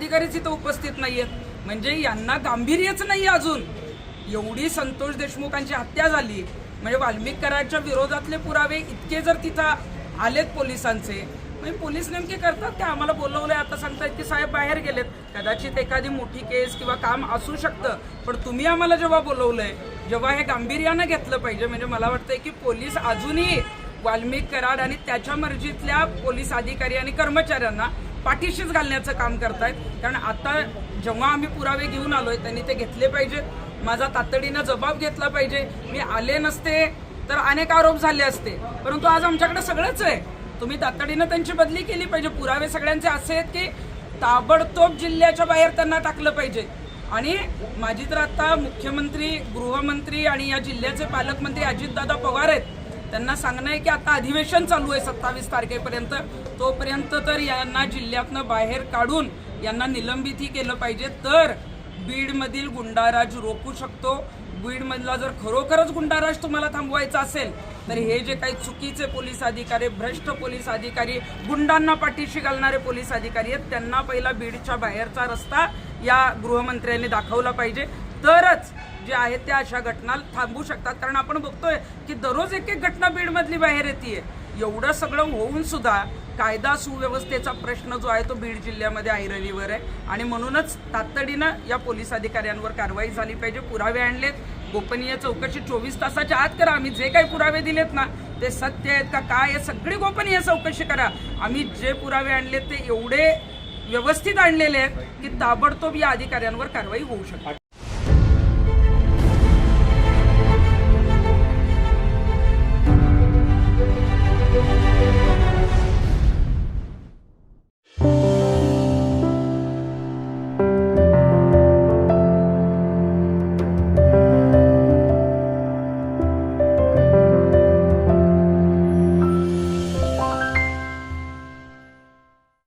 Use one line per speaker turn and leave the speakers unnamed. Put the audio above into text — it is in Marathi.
अधिकारीच इथं उपस्थित नाही आहेत म्हणजे यांना गांभीर्यच नाही अजून. एवढी संतोष देशमुखांची हत्या झाली. म्हणजे वाल्मिक कराडच्या विरोधातले पुरावे इतके जर तिथं आलेत पोलिसांचे. म्हणजे पोलीस नेमके करतात ते आम्हाला बोलवलंय आता सांगतायत की साहेब बाहेर गेलेत. कदाचित एखादी मोठी केस किंवा काम असू शकतं पण तुम्ही आम्हाला जेव्हा बोलवलंय जेव्हा हे गांभीर्यानं घेतलं पाहिजे. म्हणजे मला वाटतंय की पोलीस अजूनही वाल्मिक कराड आणि त्याच्या मर्जीतल्या पोलीस अधिकारी आणि कर्मचाऱ्यांना पाठीशीच घालण्याचं काम करतायत. कारण आता जेव्हा आम्ही पुरावे घेऊन आलोय त्यांनी ते घेतले पाहिजेत माझा तातडीनं जबाब घेतला पाहिजे. मी आले नसते तर अनेक आरोप झाले असते. परंतु आज आमच्याकडे सगळंच आहे. तुम्ही तातडीनं त्यांची बदली केली पाहिजे. पुरावे सगळ्यांचे असे आहेत की ताबडतोब जिल्ह्याच्या बाहेर त्यांना टाकलं पाहिजे. आणि माझी तर आता मुख्यमंत्री गृहमंत्री आणि या जिल्ह्याचे पालकमंत्री अजितदादा पवार आहेत. त्यांना सांगणं आहे की आता अधिवेशन चालू आहे सत्तावीस तारखेपर्यंत. तोपर्यंत तर यांना जिल्ह्यातनं बाहेर काढून यांना निलंबितही केलं पाहिजे. तर बीडमधील गुंडाराज रोखू शकतो. बीडमधला जर खरोखरच गुंडाराज तुम्हाला थांबवायचा असेल तर हे जे काही चुकीचे पोलीस अधिकारी भ्रष्ट पोलीस अधिकारी गुंडांना पाठीशी घालणारे पोलीस अधिकारी आहेत त्यांना पहिला बीडच्या बाहेरचा रस्ता या गृहमंत्र्यांनी दाखवला पाहिजे. तरच जे आहेत त्या अशा घटना थांबू शकतात. कारण आपण बघतोय की दररोज एक एक घटना बीडमधली बाहेर येते एवढं सगळं होऊन सुद्धा कायदा सुव्यवस्थेचा प्रश्न जो आहे तो बीड जिल्ह्यामध्ये ऐरणीवर आहे. आणि म्हणूनच तातडीनं या पोलीस अधिकाऱ्यांवर कारवाई झाली पाहिजे. पुरावे आणलेत. गोपनीय चौकशी चोवीस तासाच्या आत करा. आम्ही जे काही पुरावे दिलेत ना ते सत्य आहेत का काय आहे सगळी गोपनीय चौकशी करा. आम्ही जे पुरावे आणलेत ते एवढे व्यवस्थित आणलेले आहेत की ताबडतोब या अधिकाऱ्यांवर कारवाई होऊ शकते.